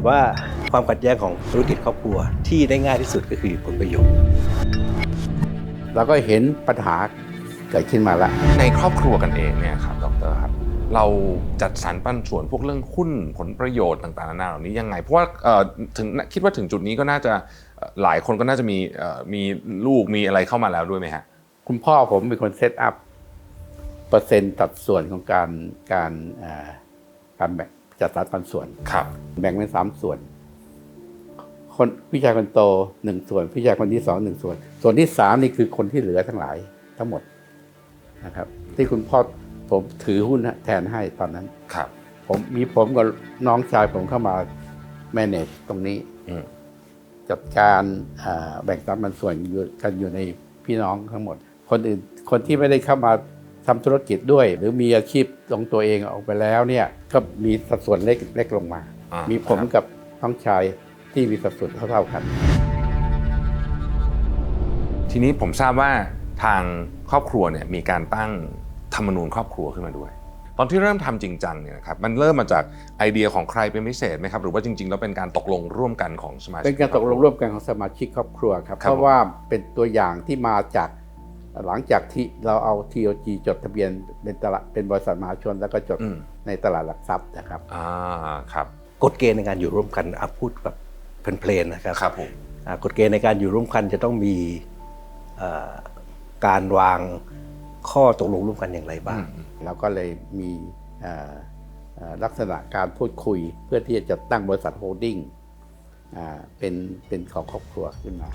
ามว่าความขัดแย้งของธุรกิจครอบครัวที่ได้ง่ายที่สุดก็คือผลประโยชน์เราก็เห็นปัญหาเกิดขึ้นมาแล้วในครอบครัวกันเองเนี่ยครับดรครับเราจัดสรรปันส่วนพวกเรื่องหุ้นผลประโยชน์ต่างๆนานาเหล่านี้ยังไง เพราะว่าเอ่อถึงคิดว่าถึงจุดนี้ก็น่าจะเอ่อหลายคนก็น่าจะมีเอ่อมีลูกมีอะไรเข้ามาแล้วด้วยไหมฮะคุณพ่อผมเป็นคนเซตอัพเปอร์เซ็นต์ตัดส่วนของการการเอ่อการแบ่ง จัดสรรปันส่วนครับ แบ่งเป็นสามส่วน คนพี่ชายคนโตหนึ่งส่วน พี่ชายคนที่สองหนึ่งส่วน ส่วนที่สามนี่คือคนที่เหลือทั้งหลายทั้งหมดนะครับ ที่คุณพ่อผมถือหุ้นแทนให้ตอนนั้นครับ ผมมีผมกับน้องชายผมเข้ามา manage ตรงนี้อืมจัดการอ่าแบ่งสรรปันส่วนอยู่กันอยู่ในพี่น้องทั้งหมด คนอื่นคนที่ไม่ได้เข้ามา ทำธุรกิจด้วย หรือมีอาชีพของตัวเองออกไปแล้วเนี่ยก็มีสัดส่วนเล็กเล็กลงมาอ่ามีผมครับกับน้องชายที่มีสัดส่วนเท่าๆกัน ทีนี้ผมทราบว่าทางครอบครัวเนี่ยมีการตั้งธรรมนูญครอบครัวขึ้นมาด้วย ตอนที่เริ่มทำจริงจังเนี่ยนะครับมันเริ่มมาจากไอเดียของใครเป็นพิเศษไหมครับหรือว่าจริง ๆ แล้วเป็นการตกลงร่วมกันของสมาชิกเป็นการตกลงร่วมกันของสมาชิกครอบครัวครับครับเพราะว่าเป็นตัวอย่างที่มาจาก หลังจากที่เราเอา TOG จดทะเบียนเป็นตลาดเป็นบริษัทมหาชน แล้วก็จดอืม ในตลาดหลักทรัพย์นะครับ อ่าครับกฎเกณฑ์ในการอยู่ร่วมกันอะพูดแบบเพลนๆนะครับครับผมอ่ากฎเกณฑ์ในการอยู่ร่วมกันจะต้องมีเอ่อการวางข้อตกลงร่วมกันอย่างไรบ้าง เราก็เลยมีเอ่อเอ่อลักษณะการพูดคุยเพื่อที่จะจัดตั้งบริษัทโฮลดิ้งอ่าเป็นเป็นของครอบครัวขึ้นมา